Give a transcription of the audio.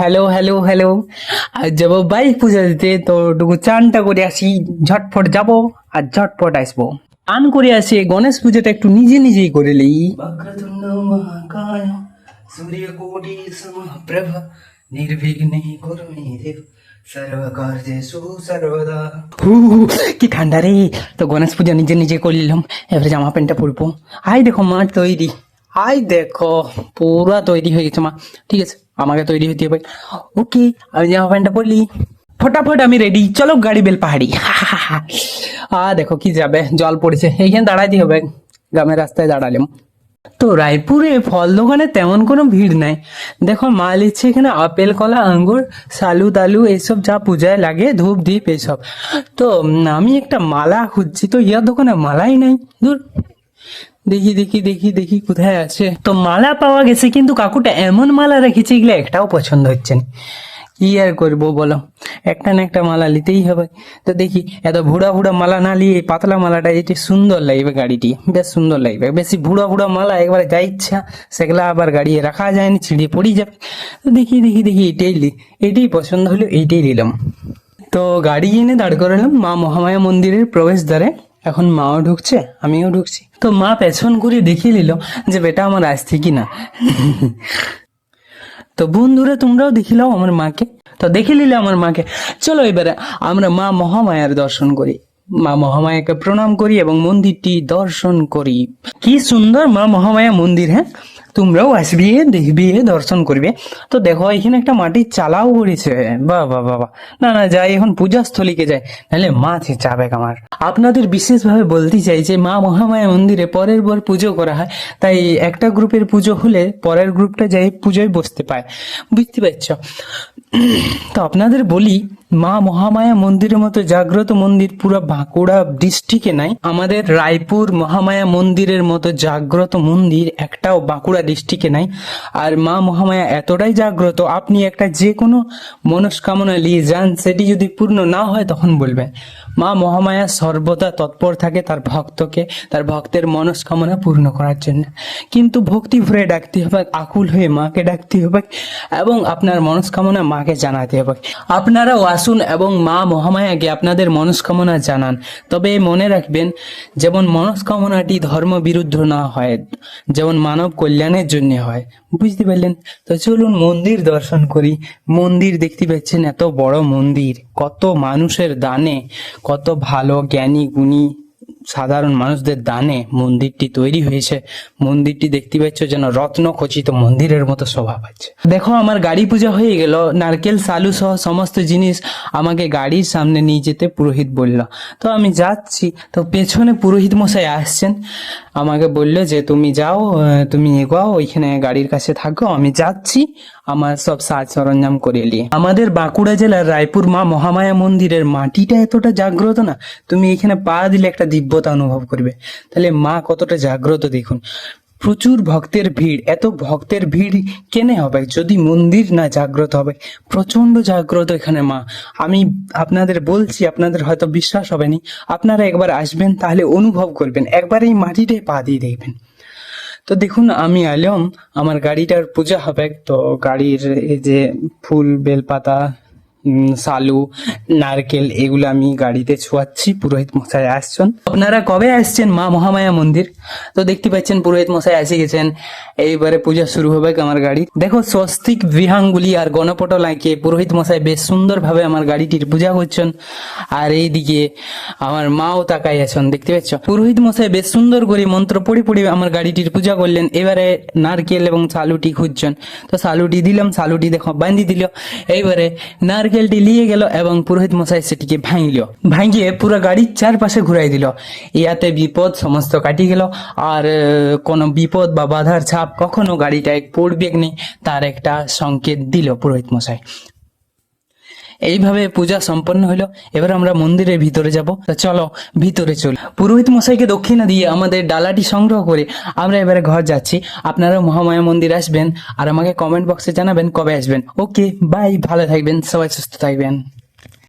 Hello hello hello আর যাব bike পূজা দিতে তো টুকু চানটা করে আসি ঝটফট যাব আর ঝটফট আসব। চান করে আসি গণেশ পুজোটা একটু নিজে নিজেই করে সূর্যকোটি সমপ্রভ নির্বিঘ্নে কুরু দেব কি ঠান্ডা রে। তো গণেশ পূজা নিজে নিজে করলাম এবারে জামা প্যান্টটা পরবো। আই দেখো মা তৈরি। আই দেখো পুরা তৈরি হয়ে গেছে মা। ঠিক আছে। আমাকে তৈরি হতে হবে। ওকে আমি জামা প্যান্টটা পরলি। ফটাফট আমি রেডি চলো গাড়ি বেল পাহাড়ি। আ দেখো কি যাবে। জল পড়েছে। এইখানে দাঁড়াইতে হবে। গ্রামের রাস্তায় দাঁড়ালাম। তো রায়পুরে ফল দোকানে তেমন কোনো ভিড় নাই। দেখো, মাল ইচ্ছে এখানে আপেল, কলা, আঙ্গুর, সালু তালু এইসব যা পূজায় লাগে, ধূপ দ্বীপ এইসব তো আমি একটা মালা খুঁজছি। তো ইয়ার দোকানে মালাই নাই। দূর। দেখি দেখি দেখি দেখি, কোথায় আছে? তো মালা পাওয়া গেছে, কিন্তু কাকুটা এমন মালা রেখেছে এগুলো একটাও পছন্দ হচ্ছে না। কি আর করব বলো? একটা না একটা মালা নিতেই হবে। তো দেখি, এত ভুড়া ভুড়া মালা না নিয়ে পাতলা মালাটা এটি সুন্দর লাগবে গাড়িটি। বেশ সুন্দর লাগবে। বেশি ভুড়া ভুড়া মালা একবারে যা ইচ্ছা, সেগুলা আবার গাড়ি রাখা যায়নি ছিঁড়ে পড়ে যাবে। তো দেখি দেখি দেখি, এটাই লি, এটাই পছন্দ হলো এইটাই নিলাম। তো গাড়ি এনে দাঁড় করালাম মা মহামায়া মন্দিরের প্রবেশ দ্বারে এখন মাও ঢুকছে, আমিও ঢুকছি। তো মা পেছন ঘুরে দেখিয়ে নিল যে বেটা আমার আসছে কি না তো বন্ধুরা, তোমরাও দেখিলাও আমার মাকে। তো দেখে নিলে আমার মাকে। চলো এবারে আমরা মা মহামায়ার দর্শন করি। মা মহামায়াকে প্রণাম করি এবং মন্দিরটি দর্শন করি। কি সুন্দর মা মহামায়া মন্দির হ্যাঁ? তোমরাও আসবি, দেখবি, দর্শন করবে। তো দেখো, এখানে একটা মাটির চালাও করেছে। বাহ বাহ বাহ। না না, যাই, এখন পূজাস্থলীকে যাই। নাহলে মা চেঁচাবে আমার আপনাদের বিশেষভাবে বলতে চাই যে, মা মহামায়া মন্দিরে পরের পর পুজো করা হয়। তাই একটা গ্রুপের পুজো হলে পরের গ্রুপটা যাই পুজোয় বসতে পায়। বুঝতে পারছ? তো আপনাদের বলি মা মহামায়া মন্দিরের মতো জাগ্রত মন্দির পুরো বাঁকুড়া ডিস্ট্রিক্টে নাই। আমাদের রায়পুর মহামায়া মন্দিরের মতো জাগ্রত মন্দির একটাও বাঁকুড়া ডিস্ট্রিক্টে নাই। আর মা মহামায়া এতটাই জাগ্রত, আপনি একটা যে কোনো মনস্কামনা নিয়ে যান, সেটি যদি পূর্ণ না হয় তখন বলবেন। মা মহামায়া সর্বদা তৎপর থাকে তার ভক্তকে, তার ভক্তের মনস্কামনা পূর্ণ করার জন্য। কিন্তু ভক্তি ভরে ডাকতে হবে, আকুল হয়ে মাকে ডাকতে হবে এবং আপনার মনস্কামনা মাকে জানাতে হবে। আপনারাও আসুন এবং মা মহামায়াকে আপনাদের মনস্কামনা জানান। তবে মনে রাখবেন, যেমন মনস্কামনাটি ধর্ম বিরুদ্ধ না হয়, যেমন মানব কল্যাণের জন্য হয়। বুঝতে পারলেন? তো চলুন মন্দির দর্শন করি। মন্দির দেখতে পাচ্ছেন এত বড় মন্দির। কত মানুষের দানে কত ভালো জ্ঞানী গুণী সাধারণ মানুষদের দানে মন্দিরটি তৈরি হয়েছে। মন্দিরটি দেখতে পাচ্ছ যেন রত্ন খচিত মন্দিরের মতো শোভা পাচ্ছে। দেখো, আমার গাড়ি পূজা হয়ে গেল। নারকেল, সালু সহ সমস্ত জিনিস আমাকে গাড়ির সামনে নিয়ে যেতে পুরোহিত বলল, তো আমি যাচ্ছি। তো পেছনে পুরোহিত মশাই আসছেন। আমাকে বলল যে, তুমি যাও তুমি এগোও, ওইখানে গাড়ির কাছে থাকো, আমি যাচ্ছি। আমার সব সাজ সরঞ্জাম করে নিয়ে। আমাদের বাঁকুড়া জেলার রায়পুর মা মহামায়া মন্দিরের মাটিটা এতটা জাগ্রত না, তুমি এখানে পা দিলে একটা দিব্যতা অনুভব করবে। তাহলে মা কতটা জাগ্রত দেখুন। প্রচুর ভক্তের ভিড়, এত ভক্তের ভিড় কেনে হবে? যদি মন্দির না জাগ্রত হবে প্রচণ্ড জাগ্রত এখানে মা। আমি আপনাদের বলছি, আপনাদের হয়তো বিশ্বাস হবে না আপনারা একবার আসবেন, তাহলে অনুভব করবেন। একবার এই মাটিটায় পা দিয়ে দেখবেন। তো দেখুন, আমি এলাম, আমার গাড়িটার পূজা হবে। তো গাড়ির এই যে ফুল, বেলপাতা সালু, নারকেল, এগুলো আমি গাড়িতে ছোঁয়াচ্ছি। পুরোহিত মশাই আসছেন। আপনারা কবে আসছেন মা মহামায়া মন্দির? তো দেখতে পাচ্ছেন পুরোহিত মশাই এসে গেছেন। এইবারে পূজা শুরু হবে আমার গাড়ি দেখো, স্বস্তিক বিহাঙ্গুলি আর গণপট লাইকে পুরোহিত মশাই বেশ সুন্দরভাবে আমার গাড়িটির পূজা করছেন। আর এইদিকে আমার মাও তাকাই আছেন, দেখতে পাচ্ছ? পুরোহিত মশাই বেশ সুন্দর করে মন্ত্র পড়ে পড়ে আমার গাড়িটির পূজা করলেন। এবারে নারকেল এবং সালুটি খুঁজছেন। তো সালুটি দিলাম, সালুটি দেখো বান্ধি দিল। এইবারে নারকেলটি নিয়ে গেল এবং পুরোহিত মশাই সেটিকে ভাঙল। ভাঙিয়ে পুরো গাড়ির চারপাশে ঘুরাই দিল। ইয়াতে বিপদ সমস্ত কাটি গেল। আর কোনো বিপদ বা বাধার ছাপ কখনো গাড়িটায় পড়বে নেই, তার একটা সংকেত দিল পুরোহিত মশাই। এইভাবে পূজা সম্পন্ন হলো। এবার আমরা মন্দিরের ভিতরে যাব। তা চলো, ভিতরে চল। পুরোহিত মশাইকে দক্ষিণা দিয়ে আমাদের ডালাটি সংগ্রহ করে আমরা এবারে ঘর যাচ্ছি। আপনারা মহামায়া মন্দির আসবেন আর আমাকে কমেন্ট বক্সে জানাবেন কবে আসবেন। ওকে বাই ভালো থাকবেন, সবাই সুস্থ থাকবেন।